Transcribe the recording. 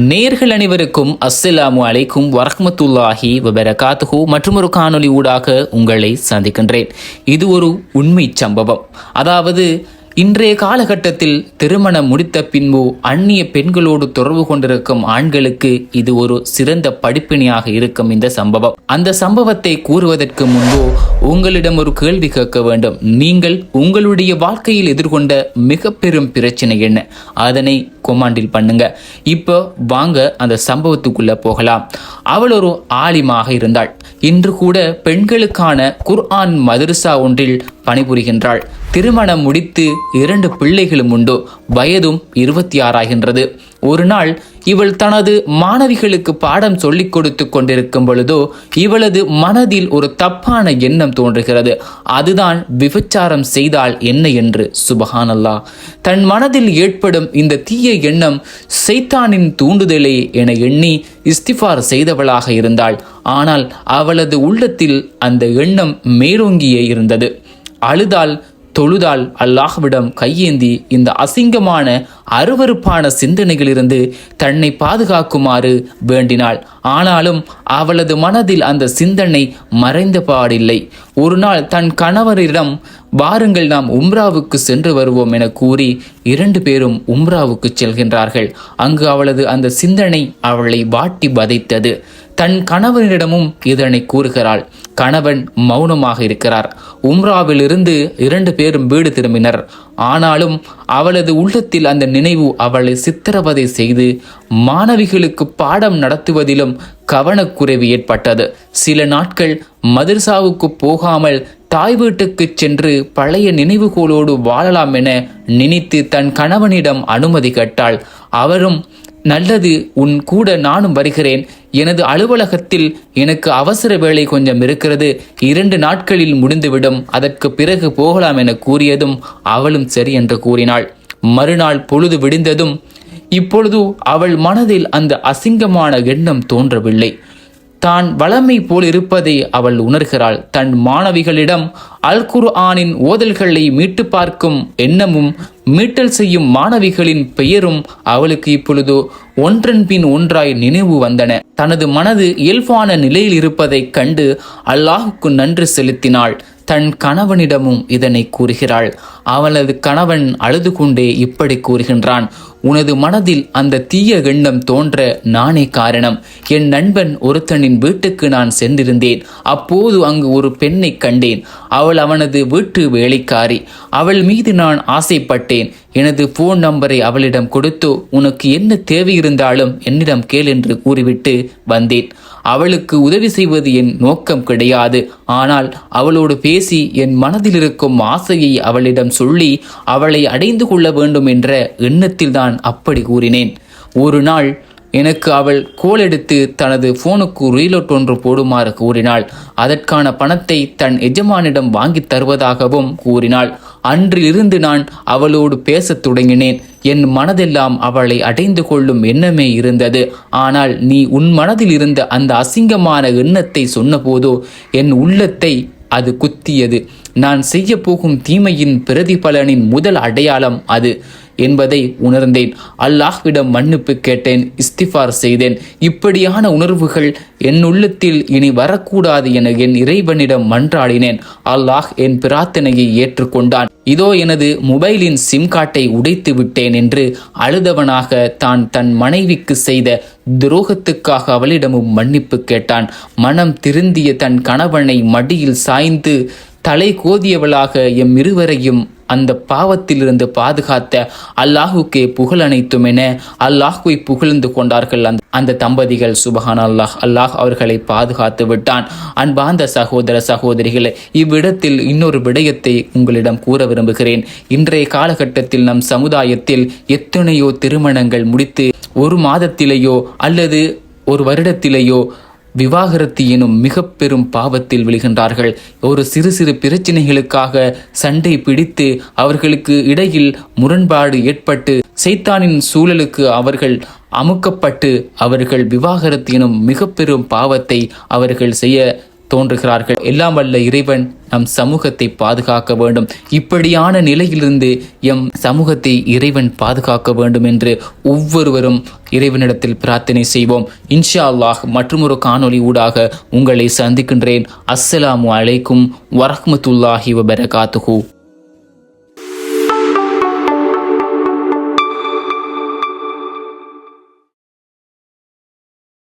நேர்கள் அனைவருக்கும் அஸ்ஸலாமு அலைக்கும் வரஹமத்துல்லாஹி வபரகாத்துஹு. மற்றும் ஒரு காணொலி ஊடாக உங்களை சந்திக்கின்றேன். இது ஒரு உண்மை சம்பவம். அதாவது இன்றைய காலகட்டத்தில் திருமணம் முடித்த பின்பு அந்நிய பெண்களோடு தொடர்பு கொண்டிருக்கும் ஆண்களுக்கு இது ஒரு சிறந்த படிப்பினையாக இருக்கும் இந்த சம்பவம். அந்த சம்பவத்தை கூறுவதற்கு முன்பு உங்களிடம் ஒரு கேள்வி கேட்க வேண்டும். நீங்கள் உங்களுடைய வாழ்க்கையில் எதிர்கொண்ட மிக பெரும் பிரச்சனை என்ன? அதனை கொமாண்டில் பண்ணுங்க. இப்போ வாங்க அந்த சம்பவத்துக்குள்ள போகலாம். அவள் ஒரு ஆலிமாக இருந்தாள். இன்று கூட பெண்களுக்கான குர்ஆன் மதரசா ஒன்றில் பணிபுரிகின்றாள். திருமணம் முடித்து இரண்டு பிள்ளைகளும் உண்டு. வயதும் இருபத்தி ஆறாகின்றது ஒரு நாள் இவள் தனது மாணவிகளுக்கு பாடம் சொல்லிக் கொடுத்து கொண்டிருக்கும் பொழுதோ இவளது மனதில் ஒரு தப்பான எண்ணம் தோன்றுகிறது. அதுதான் விபச்சாரம் செய்தால் என்ன என்று. சுபஹானல்லா தன் மனதில் ஏற்படும் இந்த தீய எண்ணம் சைத்தானின் தூண்டுதலே என எண்ணி இஸ்திஃபார் செய்தவளாக இருந்தாள். ஆனால் அவளது உள்ளத்தில் அந்த எண்ணம் மேலோங்கியே இருந்தது. அழுதால் தொழுதால் அல்லாஹ்விடம் கையேந்தி இந்த அசிங்கமான அருவருப்பான சிந்தனைகளிலிருந்து தன்னை பாதுகாக்குமாறு வேண்டினாள். ஆனாலும் அவளது மனதில் அந்த சிந்தனை மறைந்த பாடில்லை. ஒரு நாள் தன் கணவரிடம் வாருங்கள் நாம் உம்ராவுக்கு சென்று வருவோம் என கூறி இரண்டு பேரும் உம்ராவுக்கு செல்கின்றார்கள். அங்கு அவளது அந்த சிந்தனை அவளை வாட்டி வதைத்தது தன் கணவனிடமும் இதனை கூறுகிறாள். கணவன் மௌனமாக இருக்கிறார். உம்ராவிலிருந்து இரண்டு பேரும் வீடு திரும்பினர். ஆனாலும் அவளது உள்ளத்தில் அந்த நினைவு அவளை சித்திரவதை செய்து மாணவிகளுக்கு பாடம் நடத்துவதிலும் கவனக்குறைவு ஏற்பட்டது. சில நாட்கள் மதர்சாவுக்கு போகாமல் தாய் வீட்டுக்கு சென்று பழைய நினைவுகோளோடு வாழலாம் என நினைத்து தன் கணவனிடம் அனுமதி கேட்டாள். அவரும் நல்லது உன் கூட நானும் வருகிறேன். எனது அலுவலகத்தில் எனக்கு அவசர வேலை கொஞ்சம் இருக்கிறது. இரண்டு நாட்களில் முடிந்துவிடும். அதற்கு பிறகு போகலாம் என கூறியதும் அவளும் சரி என்று கூறினாள். மறுநாள் பொழுது விடிந்ததும் இப்பொழுது அவள் மனதில் அந்த அசிங்கமான எண்ணம் தோன்றவில்லை. தான் வளமை போல் இருப்பதை அவள் உணர்கிறாள். தன் மாணவிகளிடம் அல் குர்ஆனின் ஓதல்களை மீட்டு பார்க்கும் எண்ணமும் மீட்டல் செய்யும் மாணவிகளின் பெயரும் அவளுக்கு இப்பொழுது ஒன்றன் பின் ஒன்றாய் நினைவு வந்தன. தனது மனது இயல்பான நிலையில் இருப்பதைக் கண்டு அல்லாஹுக்கு நன்றி செலுத்தினாள். தன் கணவனிடமும் இதனை கூறுகிறாள். அவளது கணவன் அழுது கொண்டே இப்படி கூறுகின்றான். உனது மனதில் அந்த தீய எண்ணம் தோன்ற நானே காரணம். என் நண்பன் ஒருத்தனின் வீட்டுக்கு நான் சென்றிருந்தேன். அப்போது அங்கு ஒரு பெண்ணை கண்டேன். அவள் அவனது வீட்டு வேலைக்காரி. அவள் மீது நான் ஆசைப்பட்டேன். எனது போன் நம்பரை அவளிடம் கொடுத்து உனக்கு என்ன தேவை இருந்தாலும் என்னிடம் கேள் என்று கூறிவிட்டு வந்தேன். அவளுக்கு உதவி செய்வது என் நோக்கம் கிடையாது. ஆனால் அவளோடு பேசி என் மனதில் இருக்கும் ஆசையை அவளிடம் சொல்லி அவளை அடைந்து கொள்ள வேண்டும் என்ற எண்ணத்தில் தான் அப்படி கூறினேன். ஒரு நாள் எனக்கு அவள் கோல் எடுத்து தனது போனுக்கு ரீலோட் ஒன்று போடுமாறு கூறினாள். அதற்கான பணத்தை தன் எஜமானிடம் வாங்கித் தருவதாகவும் கூறினாள். அன்றிலிருந்து நான் அவளோடு பேசத் தொடங்கினேன். என் மனதெல்லாம் அவளை அடைந்து கொள்ளும் எண்ணமே இருந்தது. ஆனால் நீ உன் மனதில் இருந்த அந்த அசிங்கமான எண்ணத்தை சொன்னபோதோ என் உள்ளத்தை அது குத்தியது. நான் செய்ய போகும் தீமையின் பிரதிபலனின் முதல் அடையாளம் அது. என்பதை உணர்ந்தேன். அல்லாஹ்விடம் மன்னிப்பு கேட்டேன் இஸ்திஃபார் செய்தேன். இப்படியான உணர்வுகள் என் உள்ளத்தில் இனி வரக்கூடாது என என் இறைவனிடம் மன்றாடினேன். அல்லாஹ் என் பிரார்த்தனையை ஏற்றுக்கொண்டான். இதோ எனது மொபைலின் சிம் கார்டை உடைத்து விட்டேன் என்று அழுதவனாக தான் தன் மனைவிக்கு செய்த துரோகத்துக்காக அவளிடமும் மன்னிப்பு கேட்டான். மனம் திருந்திய தன் கணவனை மடியில் சாய்ந்து தலை கோதியவளாக எம் இருவரையும் அந்த பாவத்திலிருந்து பாதுகாத்த அல்லாஹுக்கே புகழ் அனைத்தும் என அல்லாஹுவை புகழ்ந்து கொண்டார்கள். அந்த அந்த தம்பதிகள் சுபஹான் அல்லாஹ் அல்லாஹ் அவர்களை பாதுகாத்து விட்டான். அன்பாந்த சகோதர சகோதரிகளை இவ்விடத்தில் இன்னொரு விடயத்தை உங்களிடம் கூற விரும்புகிறேன். இன்றைய காலகட்டத்தில் நம் சமுதாயத்தில் எத்தனையோ திருமணங்கள் முடித்து ஒரு மாதத்திலேயோ அல்லது ஒரு வருடத்திலேயோ விவாகரத்து எனும் மிக பெரும் பாவத்தில் விழுகின்றார்கள். ஒரு சிறு சிறு பிரச்சனைகளுக்காக சண்டை பிடித்து அவர்களுக்கு இடையில் முரண்பாடு ஏற்பட்டு சைத்தானின் சூழலுக்கு அவர்கள் அமுக்கப்பட்டு அவர்கள் விவாகரத்து எனும் மிக பெரும் பாவத்தை அவர்கள் செய்ய தோன்றுகிறார்கள். எல்லாம் வல்ல இறைவன் நம் சமூகத்தை பாதுகாக்க வேண்டும். இப்படியான நிலையிலிருந்து எம் சமூகத்தை இறைவன் பாதுகாக்க வேண்டும் என்று ஒவ்வொருவரும் இறைவனிடத்தில் பிரார்த்தனை செய்வோம். இன்ஷா அல்லாஹ் மற்றொரு காணொளி ஊடாக உங்களை சந்திக்கின்றேன். அஸ்ஸலாமு அலைக்கும் வரஹ்மத்துல்லாஹி வபரகாத்துஹூ.